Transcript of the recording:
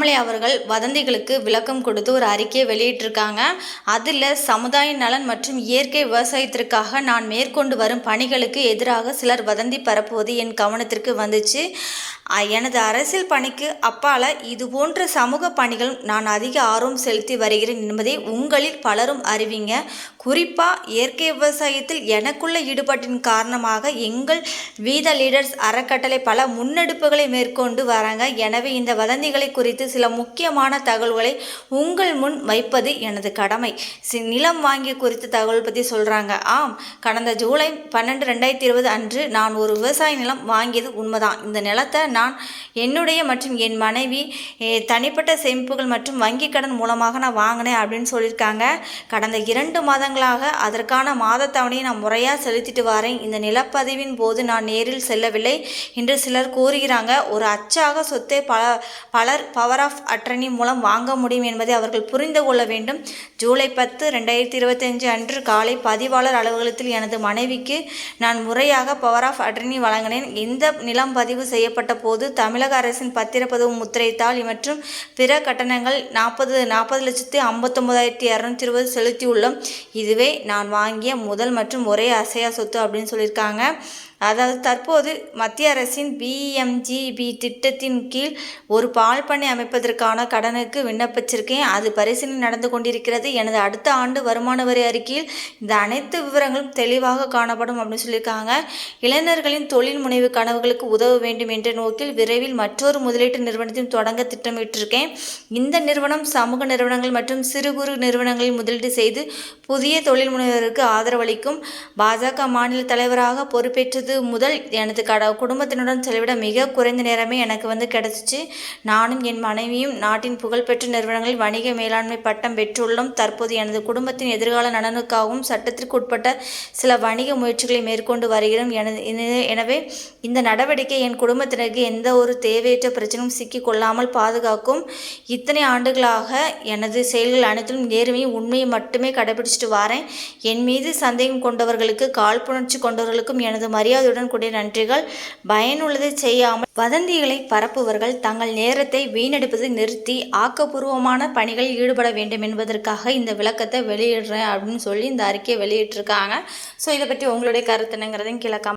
அண்ணாமலை அவர்கள் வதந்திகளுக்கு விளக்கம் கொடுத்து ஒரு அறிக்கையை வெளியிட்டிருக்காங்க. அதில் சமுதாய நலன் மற்றும் இயற்கை விவசாயத்திற்காக நான் மேற்கொண்டு வரும் பணிகளுக்கு எதிராக சிலர் வதந்தி பரப்புவது என் கவனத்திற்கு வந்துச்சு. எனது அரசியல் பணிக்கு அப்பால இது போன்ற சமூக பணிகள் நான் அதிக ஆர்வம் செலுத்தி வருகிறேன் என்பதை உங்களில் பலரும் அறிவிங்க. குறிப்பாக இயற்கை விவசாயத்தில் எனக்குள்ள ஈடுபாட்டின் காரணமாக எங்கள் வீத லீடர்ஸ் அறக்கட்டளை பல முன்னெடுப்புகளை மேற்கொண்டு வராங்க. எனவே இந்த வதந்திகளை குறித்து சில முக்கியமான தகவல்களை உங்கள் முன் வைப்பது எனது கடமை. நிலம் வாங்கிய குறித்த தகவல் பற்றி சொல்கிறாங்க ஆம் கடந்த ஜூலை பன்னெண்டு ரெண்டாயிரத்தி இருபது அன்று நான் ஒரு விவசாய நிலம் வாங்கியது உண்மைதான். இந்த நிலத்தை நான் என்னுடைய மற்றும் என் மனைவி தனிப்பட்ட சேமிப்புகள் மற்றும் வங்கி கடன் மூலமாக நான் வாங்கினேன் அப்படின்னு சொல்லியிருக்காங்க. கடந்த இரண்டு மாதங்களாக அதற்கான மாதத்தவணையை நான் முறையாக செலுத்திட்டு வரேன். இந்த நிலப்பதிவின் போது நான் நேரில் செல்லவில்லை என்று சிலர் கூறுகிறாங்க. ஒரு அச்சாக சொத்தை பல பலர் பவர் பவர் ஆஃப் அட்டர்னி மூலம் வாங்க முடியும் என்பதை அவர்கள் புரிந்து கொள்ள வேண்டும். ஜூலை பத்து ரெண்டாயிரத்தி இருபத்தஞ்சு அன்று காலை பதிவாளர் அலுவலகத்தில் எனது மனைவிக்கு நான் முறையாக பவர் ஆஃப் அட்டர்னி வழங்கினேன். இந்த நிலம் பதிவு செய்யப்பட்ட போது தமிழக அரசின் பத்திரப்பதிவு முத்திரைத்தாள் மற்றும் பிற கட்டணங்கள் நாற்பது நாற்பது லட்சத்தி ஐம்பத்தொம்பதாயிரத்தி இரநூத்தி இருபது செலுத்தியுள்ளோம். இதுவே நான் வாங்கிய முதல் மற்றும் ஒரே அசையா சொத்து அப்படின்னு சொல்லியிருக்காங்க. அதாவது தற்போது மத்திய அரசின் பிஎம்ஜிபி திட்டத்தின் கீழ் ஒரு பால் பண்ணை அமைப்பதற்கான கடனுக்கு விண்ணப்பிச்சிருக்கேன். அது பரிசீலனை நடந்து கொண்டிருக்கிறது. எனது அடுத்த ஆண்டு வருமான வரி அறிக்கையில் இந்த அனைத்து விவரங்களும் தெளிவாக காணப்படும் அப்படின்னு சொல்லியிருக்காங்க. இளைஞர்களின் தொழில் முனைவு கனவுகளுக்கு உதவ வேண்டும் என்ற நோக்கில் விரைவில் மற்றொரு முதலீட்டு நிறுவனத்தையும் தொடங்க திட்டமிட்டிருக்கேன். இந்த நிறுவனம் சமூக நிறுவனங்கள் மற்றும் சிறு குறு நிறுவனங்களில் முதலீடு செய்து புதிய தொழில் முனைவருக்கு ஆதரவளிக்கும். பாஜக மாநில தலைவராக பொறுப்பேற்றது முதல் எனது கட குடும்பத்தினுடன் செலவிட மிக குறைந்த நேரமே எனக்கு வந்து கிடைச்சிச்சு. நானும் என் மனைவியும் நாட்டின் புகழ்பெற்ற நிறுவனங்களில் வணிக மேலாண்மை பட்டம் பெற்றுள்ளோம். தற்போது எனது குடும்பத்தின் எதிர்கால நலனுக்காகவும் சட்டத்திற்கு உட்பட்ட சில வணிக முயற்சிகளை மேற்கொண்டு வருகிறோம். எனது எனவே இந்த நடவடிக்கை என் குடும்பத்தினருக்கு எந்த ஒரு தேவையற்ற பிரச்சனையும் சிக்கிக்கொள்ளாமல் பாதுகாக்கும். இத்தனை ஆண்டுகளாக எனது செயல்கள் அனைத்திலும் நேர்மையும் உண்மையும் மட்டுமே கடைபிடிச்சிட்டு வரேன். என் மீது சந்தேகம் கொண்டவர்களுக்கு காழ்ப்புணர்ச்சி கொண்டவர்களுக்கும் எனது மரியாதை மரியாதையுடன் கூடிய நன்றிகள். பயனுள்ளதை செய்யாமல் வதந்திகளை பரப்புவர்கள் தங்கள் நேரத்தை வீணடிப்பதை நிறுத்தி ஆக்கப்பூர்வமான பணிகளில் ஈடுபட வேண்டும் என்பதற்காக இந்த விளக்கத்தை வெளியிடுறேன் அப்படின்னு சொல்லி இந்த அறிக்கையை வெளியிட்டிருக்காங்க. ஸோ இதை பற்றி உங்களுடைய கருத்து என்னங்கிறதையும் கீழே